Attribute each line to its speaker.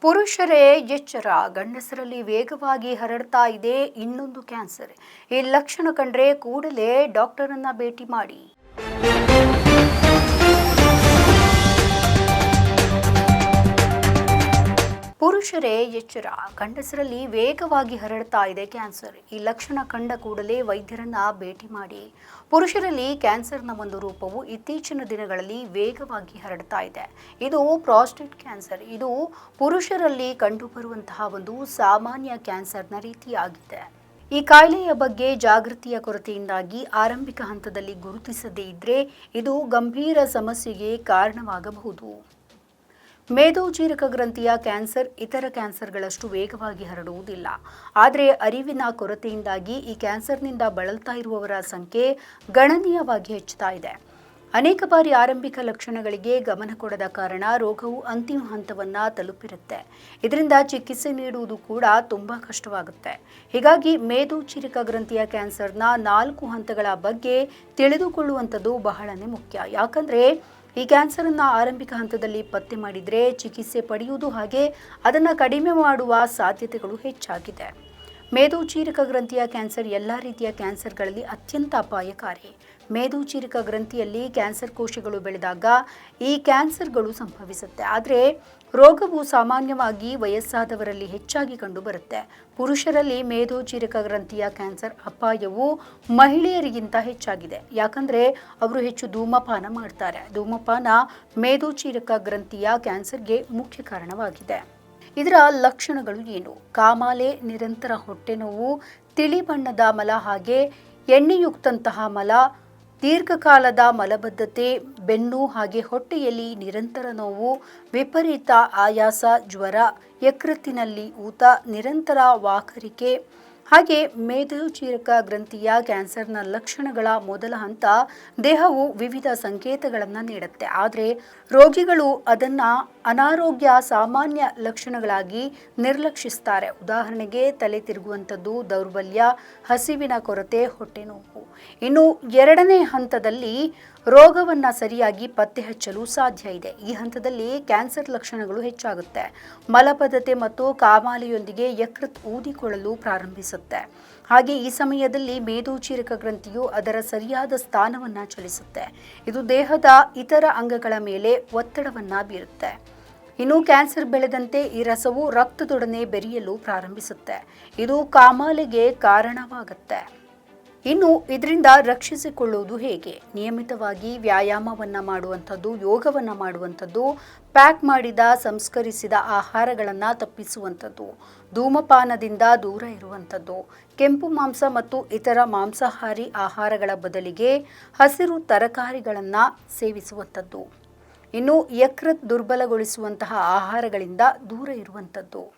Speaker 1: ಪುರುಷರೇ, ಎಚ್ಚರ. ಗಂಡಸರಲ್ಲಿ ವೇಗವಾಗಿ ಹರಡ್ತಾ ಇದೆ ಇನ್ನೊಂದು ಕ್ಯಾನ್ಸರ್. ಈ ಲಕ್ಷಣ ಕಂಡ್ರೆ ಕೂಡಲೇ ಡಾಕ್ಟರನ್ನ ಭೇಟಿ ಮಾಡಿ. ಪುರುಷರೇ ಎಚ್ಚರ. ಗಂಡಸರಲ್ಲಿ ವೇಗವಾಗಿ ಹರಡ್ತಾ ಇದೆ ಕ್ಯಾನ್ಸರ್. ಈ ಲಕ್ಷಣ ಕಂಡ ಕೂಡಲೇ ವೈದ್ಯರನ್ನ ಭೇಟಿ ಮಾಡಿ. ಪುರುಷರಲ್ಲಿ ಕ್ಯಾನ್ಸರ್ನ ಒಂದು ರೂಪವು ಇತ್ತೀಚಿನ ದಿನಗಳಲ್ಲಿ ವೇಗವಾಗಿ ಹರಡ್ತಾ ಇದೆ. ಇದು ಪ್ರಾಸ್ಟೇಟ್ ಕ್ಯಾನ್ಸರ್. ಇದು ಪುರುಷರಲ್ಲಿ ಕಂಡುಬರುವಂತಹ ಒಂದು ಸಾಮಾನ್ಯ ಕ್ಯಾನ್ಸರ್ನ ರೀತಿಯಾಗಿದೆ. ಈ ಕಾಯಿಲೆಯ ಬಗ್ಗೆ ಜಾಗೃತಿಯ ಕೊರತೆಯಿಂದಾಗಿ ಆರಂಭಿಕ ಹಂತದಲ್ಲಿ ಗುರುತಿಸದೇ ಇದ್ದರೆ ಇದು ಗಂಭೀರ ಸಮಸ್ಯೆಗೆ ಕಾರಣವಾಗಬಹುದು. ಮೇದೋಜೀರಕ ಗ್ರಂಥಿಯ ಕ್ಯಾನ್ಸರ್ ಇತರ ಕ್ಯಾನ್ಸರ್ಗಳಷ್ಟು ವೇಗವಾಗಿ ಹರಡುವುದಿಲ್ಲ. ಆದರೆ ಅರಿವಿನ ಕೊರತೆಯಿಂದಾಗಿ ಈ ಕ್ಯಾನ್ಸರ್ನಿಂದ ಬಳಲ್ತಾ ಇರುವವರ ಸಂಖ್ಯೆ ಗಣನೀಯವಾಗಿ ಹೆಚ್ಚುತ್ತಾ ಇದೆ. ಅನೇಕ ಬಾರಿ ಆರಂಭಿಕ ಲಕ್ಷಣಗಳಿಗೆ ಗಮನ ಕೊಡದ ಕಾರಣ ರೋಗವು ಅಂತಿಮ ಹಂತವನ್ನ ತಲುಪಿರುತ್ತೆ. ಇದರಿಂದ ಚಿಕಿತ್ಸೆ ನೀಡುವುದು ಕೂಡ ತುಂಬಾ ಕಷ್ಟವಾಗುತ್ತೆ. ಹೀಗಾಗಿ ಮೇದೋಚೀರಕ ಗ್ರಂಥಿಯ ಕ್ಯಾನ್ಸರ್ನ ನಾಲ್ಕು ಹಂತಗಳ ಬಗ್ಗೆ ತಿಳಿದುಕೊಳ್ಳುವಂಥದ್ದು ಬಹಳನೇ ಮುಖ್ಯ. ಯಾಕಂದ್ರೆ ಈ ಕ್ಯಾನ್ಸರನ್ನು ಆರಂಭಿಕ ಹಂತದಲ್ಲಿ ಪತ್ತೆ ಮಾಡಿದರೆ ಚಿಕಿತ್ಸೆ ಪಡೆಯುವುದು ಹಾಗೆ ಅದನ್ನು ಕಡಿಮೆ ಮಾಡುವ ಸಾಧ್ಯತೆಗಳು ಹೆಚ್ಚಾಗಿದೆ. ಮೇದೋಚೀರಕ ಗ್ರಂಥಿಯ ಕ್ಯಾನ್ಸರ್ ಎಲ್ಲ ರೀತಿಯ ಕ್ಯಾನ್ಸರ್ಗಳಲ್ಲಿ ಅತ್ಯಂತ ಅಪಾಯಕಾರಿ. ಮೇದೋಚೀರಕ ಗ್ರಂಥಿಯಲ್ಲಿ ಕ್ಯಾನ್ಸರ್ ಕೋಶಗಳು ಬೆಳೆದಾಗ ಈ ಕ್ಯಾನ್ಸರ್ಗಳು ಸಂಭವಿಸುತ್ತೆ. ಆದರೆ ರೋಗವು ಸಾಮಾನ್ಯವಾಗಿ ವಯಸ್ಸಾದವರಲ್ಲಿ ಹೆಚ್ಚಾಗಿ ಕಂಡುಬರುತ್ತೆ. ಪುರುಷರಲ್ಲಿ ಮೇಧೋಚೀರಕ ಗ್ರಂಥಿಯ ಕ್ಯಾನ್ಸರ್ ಅಪಾಯವು ಮಹಿಳೆಯರಿಗಿಂತ ಹೆಚ್ಚಾಗಿದೆ. ಯಾಕಂದರೆ ಅವರು ಹೆಚ್ಚು ಧೂಮಪಾನ ಮಾಡ್ತಾರೆ. ಧೂಮಪಾನ ಮೇಧೋಚೀರಕ ಗ್ರಂಥಿಯ ಕ್ಯಾನ್ಸರ್ಗೆ ಮುಖ್ಯ ಕಾರಣವಾಗಿದೆ. ಇದರ ಲಕ್ಷಣಗಳು ಏನು? ಕಾಮಾಲೆ, ನಿರಂತರ ಹೊಟ್ಟೆ ನೋವು, ತಿಳಿ ಬಣ್ಣದ ಮಲ ಹಾಗೆ ಎಣ್ಣೆಯುಕ್ತಂತಹ ಮಲ ದೀರ್ಘಕಾಲದ ಮಲಬದ್ಧತೆ ಬೆನ್ನು ಹಾಗೆ ಹೊಟ್ಟೆಯಲ್ಲಿ ನಿರಂತರ ನೋವು ವಿಪರೀತ ಆಯಾಸ ಜ್ವರ ಯಕೃತ್ತಿನಲ್ಲಿ ಊತ ನಿರಂತರ ವಾಕರಿಕೆ ಹಾಗೆ ಮೇದೋಚೀರಕ ಗ್ರಂಥಿಯ ಕ್ಯಾನ್ಸರ್ನ ಲಕ್ಷಣಗಳ ಮೊದಲ ಹಂತ ದೇಹವು ವಿವಿಧ ಸಂಕೇತಗಳನ್ನು ನೀಡುತ್ತೆ. ಆದರೆ ರೋಗಿಗಳು ಅದನ್ನು ಅನಾರೋಗ್ಯ ಸಾಮಾನ್ಯ ಲಕ್ಷಣಗಳಾಗಿ ನಿರ್ಲಕ್ಷಿಸ್ತಾರೆ. ಉದಾಹರಣೆಗೆ ತಲೆ ತಿರುಗುವಂಥದ್ದು, ದೌರ್ಬಲ್ಯ, ಹಸಿವಿನ ಕೊರತೆ, ಹೊಟ್ಟೆ ನೋವು. ಇನ್ನು ಎರಡನೇ ಹಂತದಲ್ಲಿ ರೋಗವನ್ನು ಸರಿಯಾಗಿ ಪತ್ತೆ ಹಚ್ಚಲು ಸಾಧ್ಯ ಇದೆ. ಈ ಹಂತದಲ್ಲಿ ಕ್ಯಾನ್ಸರ್ ಲಕ್ಷಣಗಳು ಹೆಚ್ಚಾಗುತ್ತೆ. ಮಲಬದ್ಧತೆ ಮತ್ತು ಕಾಮಾಲೆಯೊಂದಿಗೆ ಯಕೃತ್ ಊದಿಕೊಳ್ಳಲು ಪ್ರಾರಂಭಿಸುತ್ತೆ. ಹಾಗೆ ಈ ಸಮಯದಲ್ಲಿ ಮೇದೋಚೀರಕ ಗ್ರಂಥಿಯು ಅದರ ಸರಿಯಾದ ಸ್ಥಾನವನ್ನು ಚಲಿಸುತ್ತೆ. ಇದು ದೇಹದ ಇತರ ಅಂಗಗಳ ಮೇಲೆ ಒತ್ತಡವನ್ನು ಬೀರುತ್ತೆ. ಇನ್ನು ಕ್ಯಾನ್ಸರ್ ಬೆಳೆದಂತೆ ಈ ರಸವು ರಕ್ತದೊಡನೆ ಬೆರೆಯಲು ಪ್ರಾರಂಭಿಸುತ್ತೆ. ಇದು ಕಾಮಾಲೆಗೆ ಕಾರಣವಾಗುತ್ತೆ. ಇನ್ನು ಇದರಿಂದ ರಕ್ಷಿಸಿಕೊಳ್ಳುವುದು ಹೇಗೆ? ನಿಯಮಿತವಾಗಿ ವ್ಯಾಯಾಮವನ್ನು ಮಾಡುವಂಥದ್ದು, ಯೋಗವನ್ನು ಮಾಡುವಂಥದ್ದು, ಪ್ಯಾಕ್ ಮಾಡಿದ, ಸಂಸ್ಕರಿಸಿದ ಆಹಾರಗಳನ್ನು ತಪ್ಪಿಸುವಂಥದ್ದು, ಧೂಮಪಾನದಿಂದ ದೂರ ಇರುವಂಥದ್ದು, ಕೆಂಪು ಮಾಂಸ ಮತ್ತು ಇತರ ಮಾಂಸಾಹಾರಿ ಆಹಾರಗಳ ಬದಲಿಗೆ ಹಸಿರು ತರಕಾರಿಗಳನ್ನು ಸೇವಿಸುವಂಥದ್ದು. ಇನ್ನು ಯಕೃತ್ ದುರ್ಬಲಗೊಳಿಸುವಂತಹ ಆಹಾರಗಳಿಂದ ದೂರ ಇರುವಂಥದ್ದು.